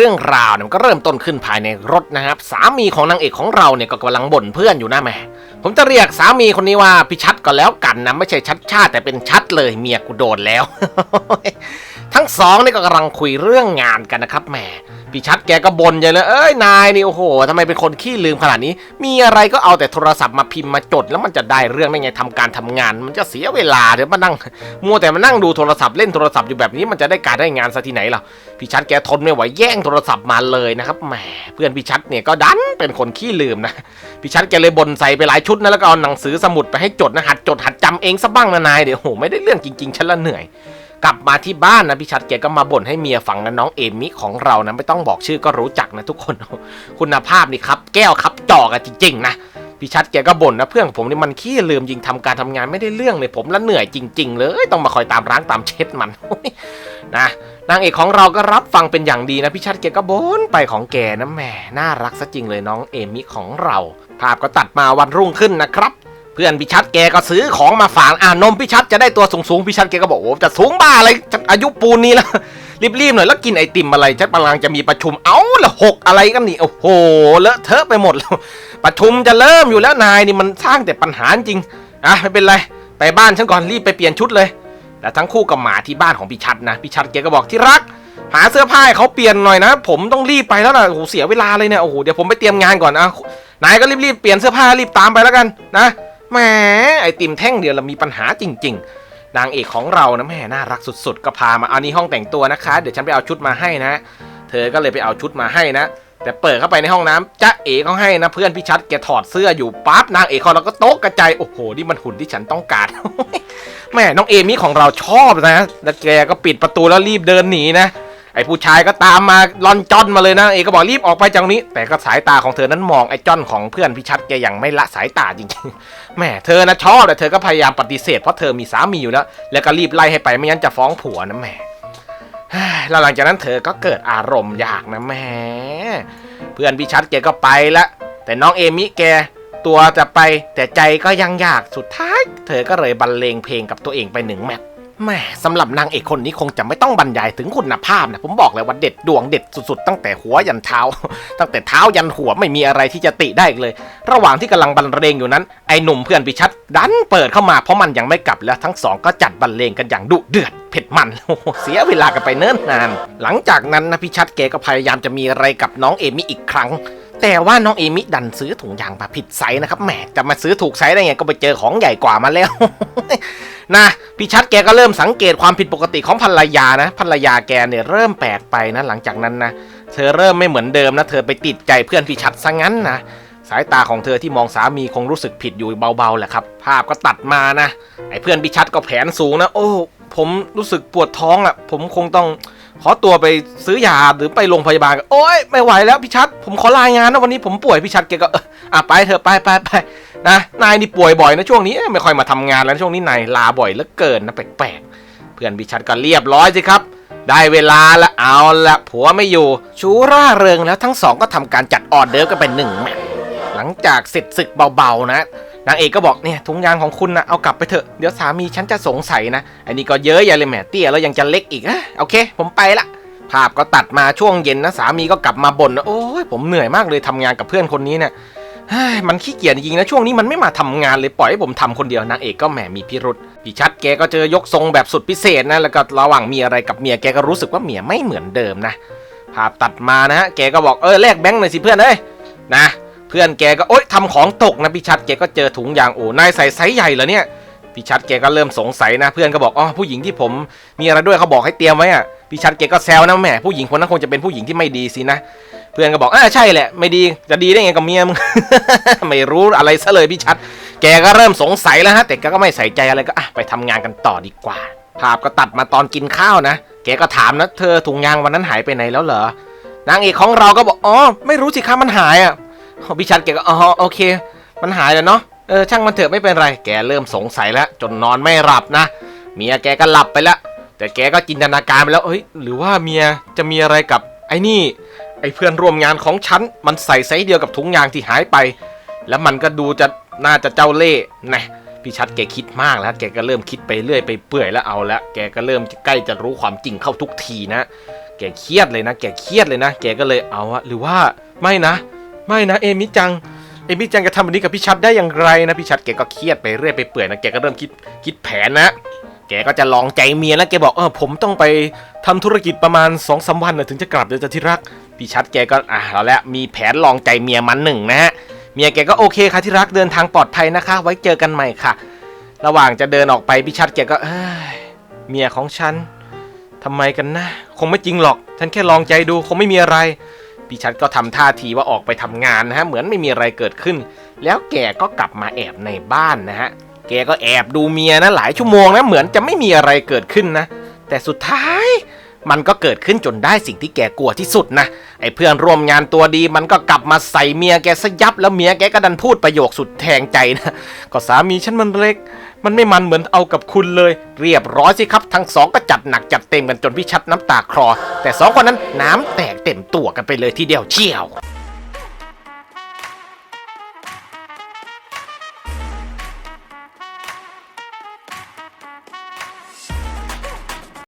เรื่องราวเนี่ยมันก็เริ่มต้นขึ้นภายในรถนะครับ สามีของนางเอกของเราเนี่ยก็กำลังบ่นเพื่อนอยู่นะแม่ผมจะเรียกสามีคนนี้ว่าพี่ชัดก็แล้วกันนะไม่ใช่ชัดชาติแต่เป็นชัดเลยเมียกูโดนแล้ว ทั้งสองนี่ก็กำลังคุยเรื่องงานกันนะครับแม่ พี่ชัดแกก็บ่นใหญ่เลยเอ้ยนายนี่โอ้โหทำไมเป็นคนขี้ลืมขนาดนี้ มีอะไรก็เอาแต่โทรศัพท์มาพิมพ์มาจด แล้วมันจะได้เรื่องได้ไงทำการทำงาน มันจะเสียเวลาเดี๋ยวมานั่งมัวแต่มานั่งดูโทรศัพท์เล่นโทรศัพท์อยู่แบบนี้มันจะได้การได้งานซะที่ไหนล่ะพี่ชัดแกทนไม่ไหวแย่งโทรศัพท์มาเลยนะครับแหมเพื่อนพี่ชัดเนี่ยก็ดันเป็นคนขี้ลืมนะพี่ชัดแกเลยบ่นใส่ไปหลายชุดนะแล้วก็เอาหนังสือสมุดไปให้จดนะหัดจดหัดจำเองซะบ้างนะนายเดี๋ยวโหไม่ได้เรื่องจริงๆฉันละเหนื่อย กลับมาที่บ้านนะพี่ชัดแกก็มาบ่นให้เมียฟังนะน้องเอมิของเรานะไม่ต้องบอกชื่อก็รู้จักนะทุกคน คุณภาพนี่ครับแก้วครับจอกันจริงๆนะพี่ชัดแกก็บ่นนะเพื่อนผมนี่มันขี้ลืมยิงทำการทำงานไม่ได้เรื่องเลยผมละเหนื่อยจริง ๆ เลยต้องมาคอยตามร้างตามเช็ดมันนะนางเอกของเราก็รับฟังเป็นอย่างดีนะพี่ชัดแกก็บ่นไปของแกนะแหมน่ารักซะจริงเลยน้องเอมิของเรา ภาพก็ตัดมาวันรุ่งขึ้นนะครับ พื่อนพี่ชัดแกก็ซื้อของมาฝากอ่านมพี่ชัดจะได้ตัวสูงๆพี่ชัดแกก็บอกโอ้จะสูงบ้าอะไรอายุปูนนี้แล้วรีบๆหน่อยแล้วกินไอติมอะไรชัดกำลังจะมีประชุมเอ้าละหกอะไรกันนี่โอ้โหเลอะเทอะไปหมดแล้วประชุมจะเริ่มอยู่แล้วนายนี่มันสร้างแต่ปัญหาจริงอะไม่เป็นไรไปบ้านฉันก่อนรีบไปเปลี่ยนชุดเลยแต่ทั้งคู่ก็มาที่บ้านของพี่ชัดนะพี่ชัดแกก็บอกที่รัก หาเสื้อผ้าเขาเปลี่ยนหน่อยนะ ผมต้องรีบไปแล้วนะโอ้โหเสียเวลาเลยเนี่ยโอ้โหเดี๋ยวผมไปเตรียมงานก่อนอะนายก็รีบๆเปลี่ยนเสื้อผ้ารีบตามไปแล้วกันนะ แหมไอติมแท่งเดียวเรามีปัญหาจริง ๆ นางเอกของเรานะแม่น่ารักสุดๆ ก็พามาอันนี้ห้องแต่งตัวนะคะ เดี๋ยวฉันไปเอาชุดมาให้นะ เธอก็เลยไปเอาชุดมาให้นะ แต่เปิดเข้าไปในห้องน้ำจ๊ะเอ๋เขาให้นะ เพื่อนพี่ชัดแกถอดเสื้ออยู่ปั๊บนางเอกของเราก็โต๊ะกระจายโอ้โหนี่มันหุ่นที่ฉันต้องการ แม่น้องเอมี่ของเราชอบนะแล้วแกก็ปิดประตูแล้วรีบเดินหนีนะ อ้ผู้ชายก็ตามมาลอนจอนมาเลยนะเอกก็บอกรีบออกไปจากนี้ แต่ก็สายตาของเธอนั้นมองไอ้จอนของเพื่อนพี่ชัดแกอย่างไม่ละสายตาจริงๆแม่เธอนะชอบแต่เธอก็พยายามปฏิเสธเพราะเธอมีสามีอยู่แล้ว แล้วก็รีบไล่ให้ไปไม่งั้นจะฟ้องผัวนะแม่แล้วหลังจากนั้นเธอก็เกิดอารมณ์อยากนะแม่เพื่อนพี่ชัดแกก็ไปละแต่น้องเอมิแกตัวจะไปแต่ใจก็ยังอยากสุดท้าย เธอก็เลยบรรเลงเพลงกับตัวเองไปหนึ่งแมท แหม่สำหรับนางเอกคนนี้คงจะไม่ต้องบรรยายถึงคุณภาพนะผมบอกเลยว่าเด็ดดวงเด็ดสุดๆ ตั้งแต่หัวยันเท้า ตั้งแต่เท้ายันหัวไม่มีอะไรที่จะติได้อีกเลย ระหว่างที่กำลังบรรเลงอยู่นั้นไอ้หนุ่มเพื่อนพิชัดดันเปิดเข้ามาเพราะมันยังไม่กลับแล้วทั้งสองก็จัดบรรเลงกันอย่างดุเดือดเผ็ดมันเสียเวลากันไปเนิ่นนาน หลังจากนั้นนะพิชัดแกก็พยายามจะมีอะไรกับน้องเอมิอีกครั้งแต่ว่าน้องเอมิดันซื้อถุงยางมาผิดไซส์นะครับแหมจะมาซื้อถูกไซส์ได้ไงก็ไปเจอของใหญ่กว่ามาแล้ว นะ พี่ชัดแกก็เริ่มสังเกตความผิดปกติของภรรยานะภรรยาแกเนี่ยเริ่มแปลกไปนะหลังจากนั้นนะเธอเริ่มไม่เหมือนเดิมนะเธอไปติดใจเพื่อนพี่ชัดซะงั้นนะสายตาของเธอที่มองสามีคงรู้สึกผิดอยู่เบาๆแหละครับ ภาพก็ตัดมานะไอ้เพื่อนพี่ชัดก็แผนสูงนะ โอ้ ผมรู้สึกปวดท้องอะ ผมคงต้อง ขอตัวไปซื้อยาหรือไปโรงพยาบาลโอ้ยไม่ไหวแล้วพี่ชัด ผมขอลายงานนะวันนี้ผมป่วยพี่ชัดแกก็เอออะไปเถอะไปไปไปนะนายนี่ป่วยบ่อยนะช่วงนี้ไม่ค่อยมาทำงานแล้วช่วงนี้นายลาบ่อยเหลือเกินนะแปลกๆเพื่อนพี่ชัดก็เรียบร้อยสิครับ ได้เวลาละเอาละผัวไม่อยู่ ชูร่าเริงแล้วทั้งสองก็ทำการจัดออเดอร์กันเป็นหนึ่งแมตหลังจากเสร็จศึกเบาๆนะ นางเอกก็บอกเนี่ยถุงยางของคุณนะเอากลับไปเถอะเดี๋ยวสามีฉันจะสงสัยนะอันนี้ก็เยอะใหญ่เลยแหมเตี้ยแล้วยังจะเล็กอีกอะโอเค ผมไปละภาพก็ตัดมาช่วงเย็นนะสามีก็กลับมาบ่นโอ้ยผมเหนื่อยมากเลยทำงานกับเพื่อนคนนี้เนี่ยมันขี้เกียจจริงนะช่วงนี้มันไม่มาทำงานเลยปล่อยให้ผมทำคนเดียวนางเอกก็แหมมีพิรุษพี่ชัดแกก็เจอยกทรงแบบสุดพิเศษนะแล้วก็ระหว่างมีอะไรกับเมียแกก็รู้สึกว่าเมียไม่เหมือนเดิมนะภาพตัดมานะฮะแกก็บอกเออแลกแบงค์หน่อยสิเพื่อนเอ้ยนะ เพื่อนแกก็โอ๊ยทำของตกนะพี่ชัดแกก็เจอถุงยางโอ้นายใส่ไซส์ใหญ่เหรอเนี่ยพี่ชัดแกก็เริ่มสงสัยนะเพื่อนก็บอกอ๋อผู้หญิงที่ผมมีอะไรด้วยเขาบอกให้เตรียมไว้อะพี่ชัดแกก็แซวนะแหมผู้หญิงคนนั้นคงจะเป็นผู้หญิงที่ไม่ดีสินะ เพื่อนก็บอกอ่าใช่แหละ ไม่ดีจะดีได้ไงกับเมียมึง ไม่รู้อะไรซะเลยพี่ชัด แกก็เริ่มสงสัยแล้วฮะแต่แกก็ไม่ใส่ใจอะไรก็อะไปทำงานกันต่อดีกว่า ภาพก็ตัดมาตอนกินข้าวนะแกก็ถามนะเธอถุงยางวันนั้นหายไปไหนแล้วเหรอนางเอกของเราก็บอกอ๋อไม่รู้สิคะมันหายอะ พี่ชัดแกก็อ๋อโอเค มันหายแล้วเนาะเออช่างมันเถอะไม่เป็นไร แกเริ่มสงสัยแล้ว จนนอนไม่หลับนะเมียแกก็หลับไปแล้วแต่แกก็จินตนาการไปแล้วเฮ้ยหรือว่าเมียจะมีอะไรกับไอ้นี่ไอ้เพื่อนร่วมงานของฉันมันใส่ไซส์เดียวกับถุงยางที่หายไป แล้วมันก็ดูจะน่าจะเจ้าเล่ห์นะพี่ชัดแกคิดมากแล้ว แกก็เริ่มคิดไปเรื่อยไปเปื่อยแล้วเอาละแกก็เริ่มใกล้จะรู้ความจริงเข้าทุกทีนะแแกเครียดเลยนะ แกเครียดเลยนะ แกก็เลยเอาอะหรือว่าไม่นะ ไม่นะเอมิจัง เอมิจังจะทำแบบนี้กับพี่ชัดได้อย่างไรนะพี่ชัดแกก็เครียดไปเรื่อยไปเปื่อยนะแกก็เริ่มคิดคิดแผนนะแกก็จะลองใจเมียแล้วแกบอกเออผมต้องไปทำธุรกิจประมาณ2อสวันนะถึงจะกลับเดี๋ยวจะที่รักพี่ชัดแกก็อะเอาละมีแผนลองใจเมียมันหนึ่งนะฮะเมียแกก็โอเคค่ะที่รักเดินทางปลอดภัยนะคะ ไว้เจอกันใหม่ค่ะ ระหว่างจะเดินออกไปพี่ชัดแกก็เอ้ยเมียของฉันทำไมกันนะ คงไม่จริงหรอก ฉันแค่ลองใจดูคงไม่มีอะไร พี่ชัดก็ทำท่าทีว่าออกไปทำงานนะฮะเหมือนไม่มีอะไรเกิดขึ้น แล้วแกก็กลับมาแอบในบ้านนะฮะแกก็แอบดูเมียนะหลายชั่วโมงนะเหมือนจะไม่มีอะไรเกิดขึ้นนะ แต่สุดท้ายมันก็เกิดขึ้นจนได้สิ่งที่แกกลัวที่สุดนะไอ้เพื่อนร่วมงานตัวดีมันก็กลับมาใส่เมียแกซะยับแล้วเมียแกก็ดันพูดประโยคสุดแทงใจนะก็สามีฉันมันเล็ก มันไม่มันเหมือนเอากับคุณเลย เรียบร้อยสิครับ ทั้งสองก็จัดหนักจัดเต็มกันจนพี่ชัดน้ำตาคลอแต่สองคนนั้นน้ำแตก เต็มตัวกันไปเลยทีเดียวเชี่ยว